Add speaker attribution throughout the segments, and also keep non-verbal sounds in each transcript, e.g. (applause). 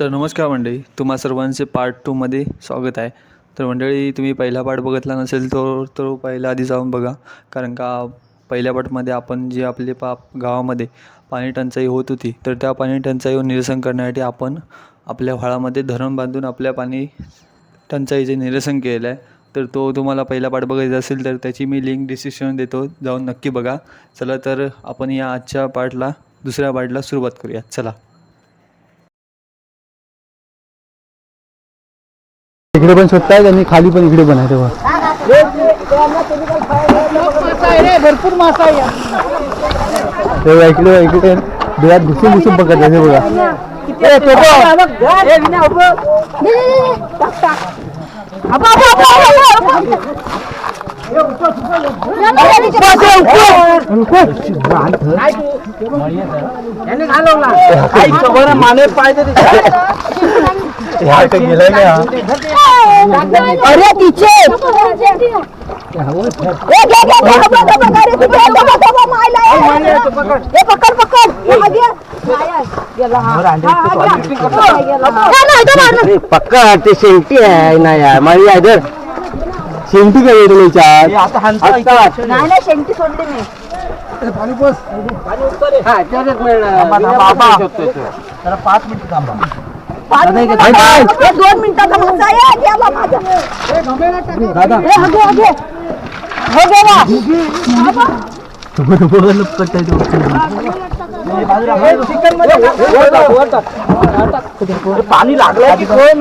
Speaker 1: तर नमस्कार मंडळी तुम्हा सर्वांचे पार्ट टूमध्ये स्वागत आहे. तर मंडळी तुम्ही पहिला पार्ट बघितला नसेल तर तो पहिला आधी जाऊन बघा. कारण का पहिल्या पार्टमध्ये आपण जे आपले पा गावामध्ये पाणी टंचाई होत होती तर त्या पाणी टंचाईवर निरसन करण्यासाठी आपण आपल्या व्हाळामध्ये धरण बांधून आपल्या पाणी टंचाईचे निरसन केलं आहे तर तो तुम्हाला पहिला पाठ बघायचा असेल तर त्याची मी लिंक डिस्क्रिप्शन देतो. जाऊन नक्की बघा. चला तर आपण या आजच्या पार्टला दुसऱ्या पार्टला सुरुवात करूया चला.
Speaker 2: इकडे पण स्वतः आणि खाली पण इकडे पण आहे तेव्हा.
Speaker 3: भरपूर मासा आहे
Speaker 2: तेव्हा इकडे इकडे डोळ्यात घुसून घुसून बघत आहे बघा.
Speaker 3: माने पाहिजे अरे तिचे पकड पकड
Speaker 2: पक्का ते शेंगटी आहे ना यार। माझी इधर। शेंगटी काय येतो याच्यात
Speaker 3: नाही नाही शेंगटी सोडली मी. पाच मिनिटं ए, दोन मिनिटाचा मासा आहे द्या बा माझा ए, हगे हगे हो गे बा
Speaker 2: पाणी लागलं की परत वाढतात
Speaker 3: पानी लागलं की खोय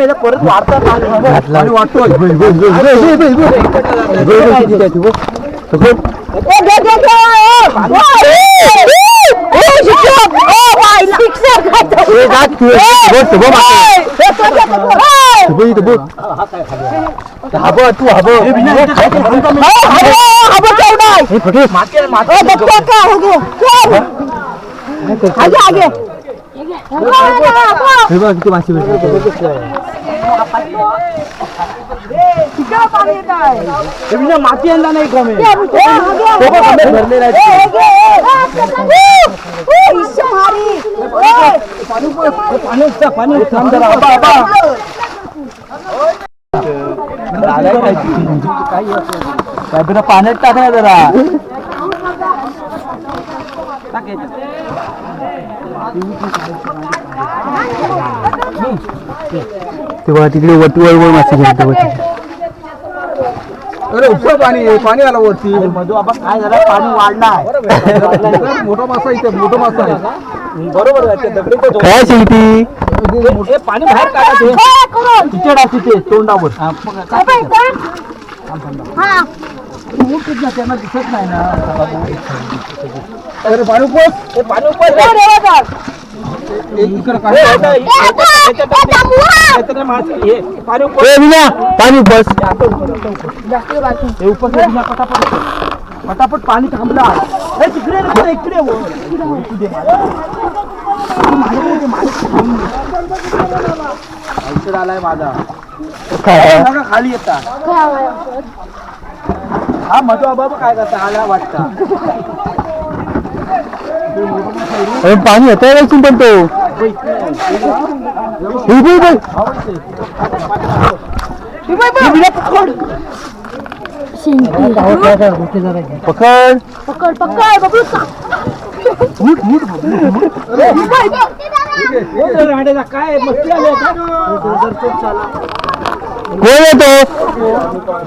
Speaker 3: आगे आगे।
Speaker 2: हे बघ किती माशी भेटते
Speaker 3: आहे?
Speaker 2: माती आणला नाही कमी भरलेला पाणी थांब जरा पाण्यात टाकणार जरा तेव्हा तिकडे वरती वर मासे घेते अरे उपसा पाणी पाणी आलं वरती. काय झालं? पाणी वाढणार. मोठा मासा इथे मोठा मासा आहे. बरोबर काय शेवटी? पाणी बाहेर
Speaker 3: करून?
Speaker 2: तिथे टाक तिथे तोंडावर?
Speaker 3: हा.
Speaker 2: त्यांना दिसत नाही ना अरे पाणी. उपस पाणी. उपस
Speaker 3: ए, रे, बघ.
Speaker 2: इकडे
Speaker 3: ए, आता, ए, थांबवा.
Speaker 2: पाणी. उपस. हे पटापट. पटापट पाणी थांबला. हे तिकडे रे, इकडे. इकडे आलाय माझा. खाली येता हा मधू बाबा काय करता आला वाटता. पाणी येत आहे पण तो? पकड.
Speaker 3: पकड पकड. बघू का?
Speaker 2: काय मस्ती आली कोण येतो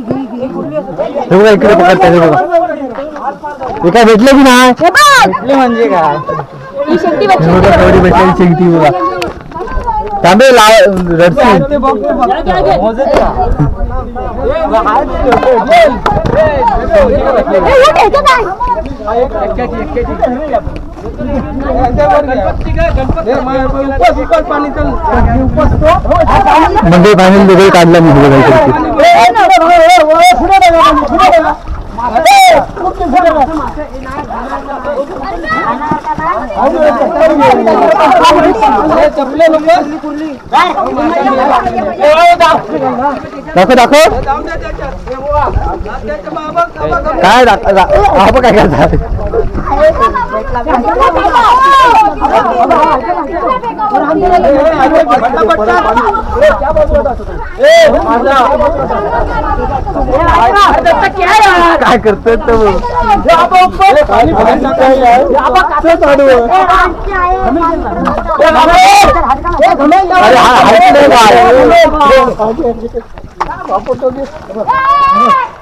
Speaker 2: हे बघा इकडे पकडतात हे बघा हे काय भेटले की नाही
Speaker 3: हे.
Speaker 2: भेटले म्हणजे काय
Speaker 3: ही बघ,
Speaker 2: हे भेटलेली शेंगटी बघा तांबे लाव
Speaker 3: हे काय?
Speaker 2: म्हणजे पाणी वेगळे काढला मी बघा इकडे दाखव दाखव।
Speaker 4: काय रा- रा- आपण काय करतात काय करतोय तो अरे हा हात नाही काय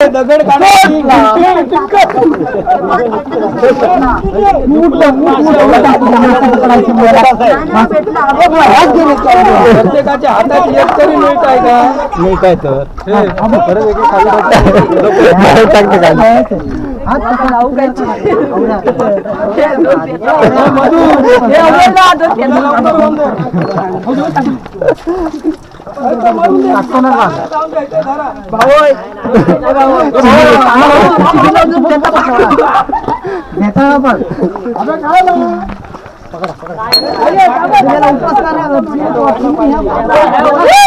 Speaker 1: दगड प्रत्येकाच्या हातात एक तरी नीट आहे का?
Speaker 4: नाही काय तर. (laughs) टाकते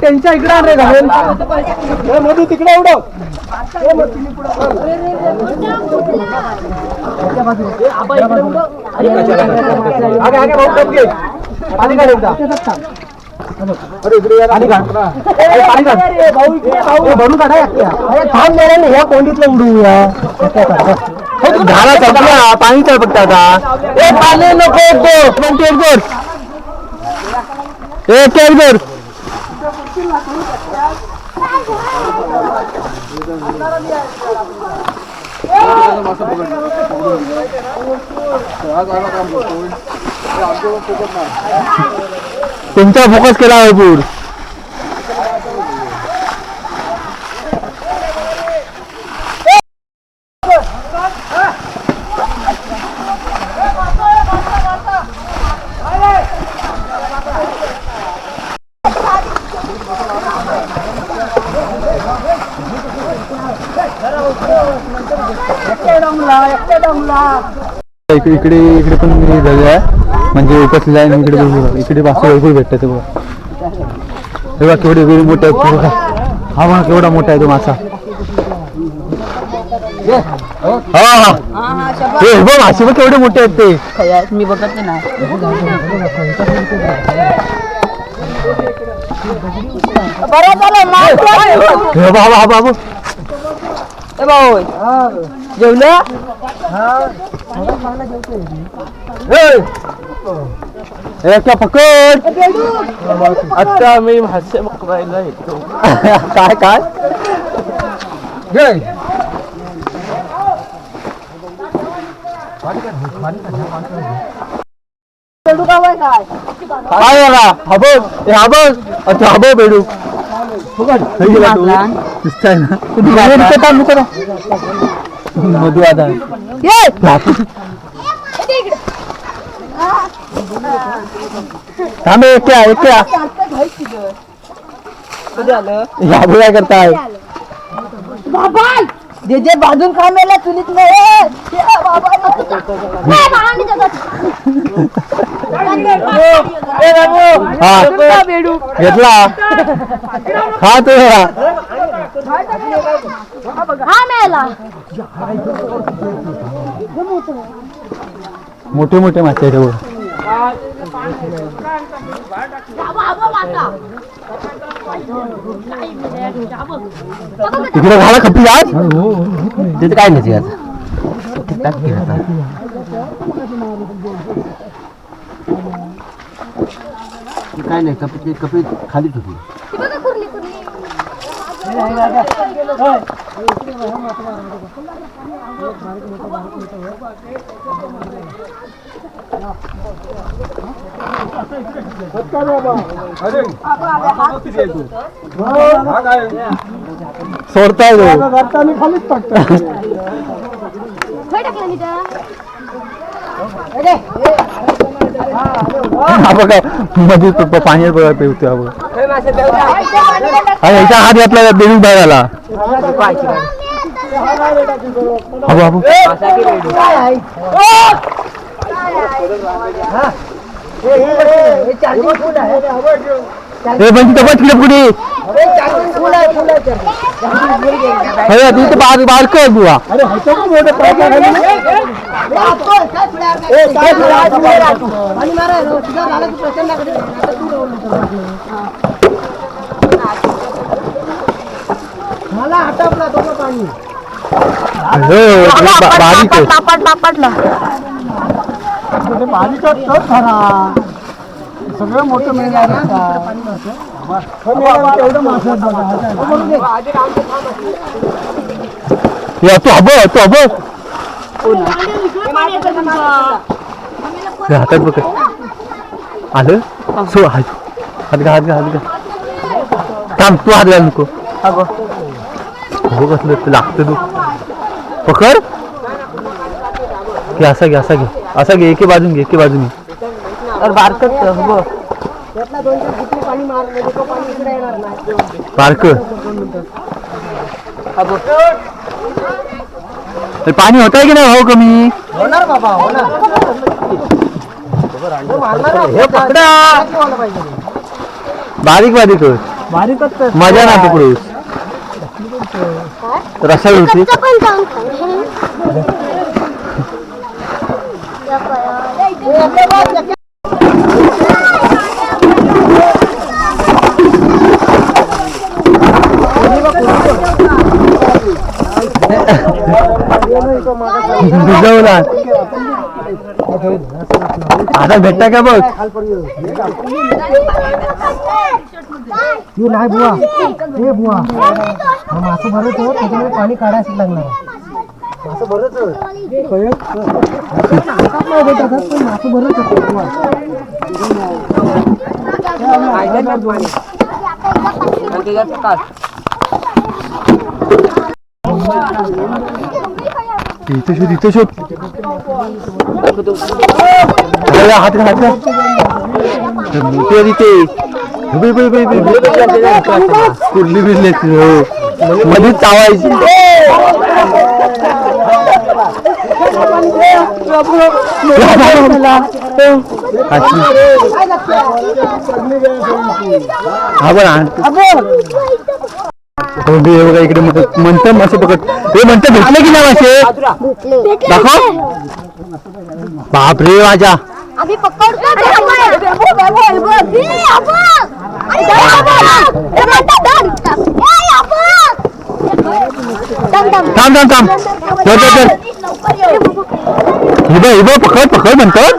Speaker 1: त्यांच्या इकडे रे घालेल ए, मधू तिकडे उडव.
Speaker 4: आगे आगे भाऊ एकदा. अरे इकडे पाणी भरून काढा. थांब ना, ह्या कोंडीतलं उडूया झाला संपला पाणी काय? फक्त आता ए पाणी नको एक दोर मग एक दोर एक एक दोर तुमचा फोकस केला भरपूर इकडे इकडे इकडे पण हे झालेलं आहे. म्हणजे उपसलेलं आहे इकडे पण इकडे मासे भरपूर भेटतात ते बघा. हे बघा केवढे केवढे मोठे आहेत बघा. हा बघा केवढा मोठा आहे तो मासा. हा हा. हे बघ मासे बघ केवढे मोठे आहेत ते.
Speaker 3: मी बघत नाही झालं
Speaker 4: बाबा बाबू
Speaker 3: जेवलं?
Speaker 4: क्या पकड
Speaker 1: आता मी मासे पकडायला येतो
Speaker 4: काय काय
Speaker 3: बेडू का वय काय
Speaker 4: काय झाला हा बघ हे हा बघ अच्छा हा बघ बेडू हे गेला तो. दिसतंय ना मधू आता थांब एकट्या एकट्या या. काय करताय
Speaker 3: बाबा जे जे बाजून काय मेला चुलीत नाही
Speaker 4: हा
Speaker 3: बेडू
Speaker 4: घेतला हा तो
Speaker 3: हा मेला.
Speaker 4: मोठे मोठे मासे आहेत बघ. तिकडे घाला खपी आज? तिथे काय नाही आज. काय नाही कपी कपी खाली ठेवली. सोडताय
Speaker 3: रस्त्याने खालीच टाकतो
Speaker 4: हा बघा मध्ये तो पाण्यात बघा पेवतो हा बघा आणि याच्या हात घातला बेबी बाहेर आला हा बाबू हे ए बंटी तो बच लपड़ी अरे चालू फूला फूला चल अरे अभी तो बाहर बाहर कर बुआ।
Speaker 3: अरे हटो तो मोटे पड़ गए
Speaker 5: रात को क्या छुड़ा ए क्या छुड़ा रात
Speaker 3: को
Speaker 5: मारे सीधा नाले को प्रश्न ना करे
Speaker 3: तू रोल
Speaker 4: मला हटा अपना दोनों
Speaker 3: पानी अरे तो पापड़ पापड़ तो तो खरा। सगळं मोठं मिळणार.
Speaker 4: हे. तू हबं तू हबं हे हातात बघ. आलं? सो हात हात घा हात घा हात घा. थांब तू हात घाल नको. हो कसलं ते लागतं तू. पकड. घे असा घे असा घे. असा घे एके बाजून घे एके बाजून घे.
Speaker 5: त्यातला दोन चार फुटले पाणी मार म्हणजे तो पाणी इकडे येणार नाही.
Speaker 4: बारक. हे पाणी होत आहे की नाही हो कमी?
Speaker 5: होणार बाबा होणार.
Speaker 4: हे पकडा. बारीक बारीक होत.
Speaker 3: बारीकच तर.
Speaker 4: मजा ना पकडूस रसाळ होती. भिजवला. आता भेटता का बघ?
Speaker 5: तू नाही बुवा. हे बुवा. हा मासं भरत हो त्याच्यामध्ये पाणी काढायचं लागणार मासं भरत हात, मासं होते बुवा
Speaker 4: इथं शोध इथं शोध अरे, हात घाल, हात घाल. मोठी आहे तिथे उभी, उभी, उभी, उभी, उभी. कुर्ली बिरली असते, हो मध्येच चावायची अशी. हा बरं हो बे, हे बघा इकडे म्हणतात म्हणतं मासे पकड. हे म्हणतं भेटले की नाही मासे? दाखव. बापरे माझ्या
Speaker 2: आम्ही पकडतो म्हणतात.
Speaker 4: थांब थांब थांब. हिब हिब पकड पकड म्हणतात.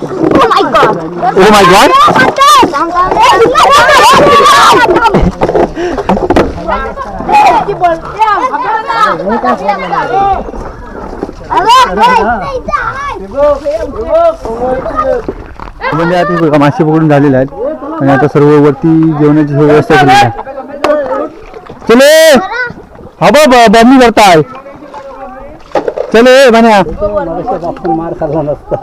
Speaker 2: Oh my God.
Speaker 4: Oh my God
Speaker 2: ए, म्हणतात. थांब, थांब. ए, थांब. ए, ती बोल. ए, आपण ना. अगं, ए, इथं आहे.
Speaker 4: म्हणजे आता मासे पकडून झालेले आहेत. आणि आता सर्व वरती जेवणाची व्यवस्था केली आहे. चले! हा बा बमी करताय चले बन्या
Speaker 3: मार खाल्ला नसता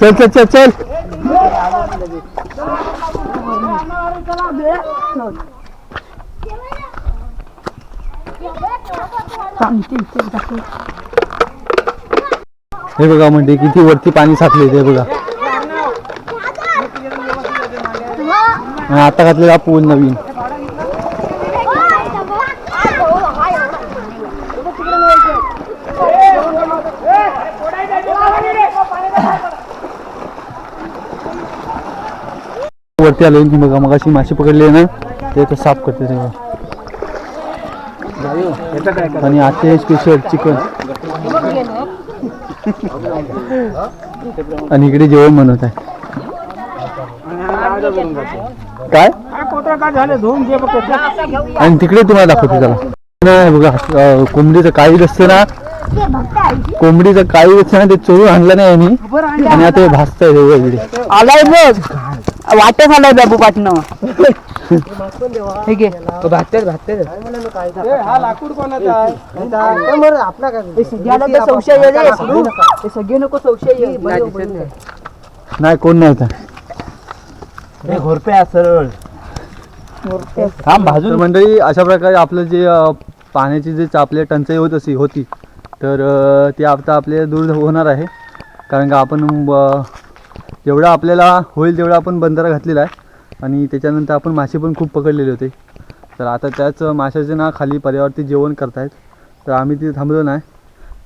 Speaker 4: चल चल चल चल. हे बघा म्हणते किती वरती पाणी साचले ते बघा. आता घातलेला पूल नवीन.
Speaker 1: वरती आले की बघा मग अशी मासे पकडले ना ते तर साफ करते तेव्हा आणि आजचे स्पेशल चिकन. आणि इकडे जेवण बनवत आहे. काय? आणि तिकडे तुम्हाला दाखवते त्याला नाही बघा कोंबडीचं काही असतं ना. कोंबडीचं काही असतं ना ते चोरून आणलं नाही आम्ही. आणि आता भासत आहे इकडे.
Speaker 3: आलाय बघ. वाटत आलाय बाबू पाटणं ठीक आहे.
Speaker 4: हा लाकूड कोणाचा आहे? आपला काय
Speaker 3: सगळ्याला तर संशय आहे रे. ते सगळे नको संशय.
Speaker 1: नाही कोण नाही तर
Speaker 4: घोरपे सरळ
Speaker 1: तर मंडळी अशा प्रकारे आपलं जे अं, पाण्याची जे आपल्या टंचाई होत असे होती तर अं, ती आता आपल्या दूर होणार आहे. कारण का आपण अं, जेवढं आपल्याला होईल तेवढं आपण बंधारा घातलेला आहे. आणि त्याच्यानंतर आपण मासे पण खूप पकडलेले होते. तर आता त्याच माशाचे ना खाली पर्यावरती जेवण करतायत. तर आम्ही तिथे थांबलो नाही.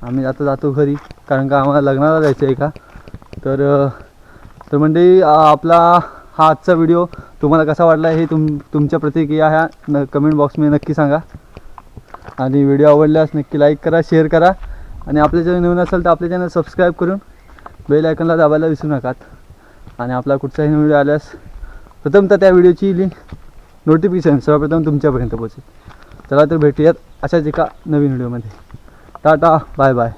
Speaker 1: आम्ही आता जातो घरी कारण का आम्हाला लग्नाला जायचं आहे का? तर तर म्हणजे आपला हा आजचा व्हिडिओ तुम्हाला कसा वाटला हे तुम तुमच्या प्रतिक्रिया ह्या न कमेंट बॉक्समध्ये नक्की सांगा. आणि व्हिडिओ आवडल्यास नक्की लाईक करा शेअर करा. आणि आपल्या चॅनल नवीन असेल तर आपल्या चॅनल सबस्क्राईब करून बेल आयकनला दाबायला विसरू नकात. आणि आपला कुठचाही व्हिडिओ आल्यास प्रथमतः त्या व्हिडिओची लिंक नोटिफिकेशन सर्वप्रथम तुमच्यापर्यंत पोहोचेल. चला तर भेटूयात अशाच एका नवीन व्हिडिओमध्ये. Tata bye bye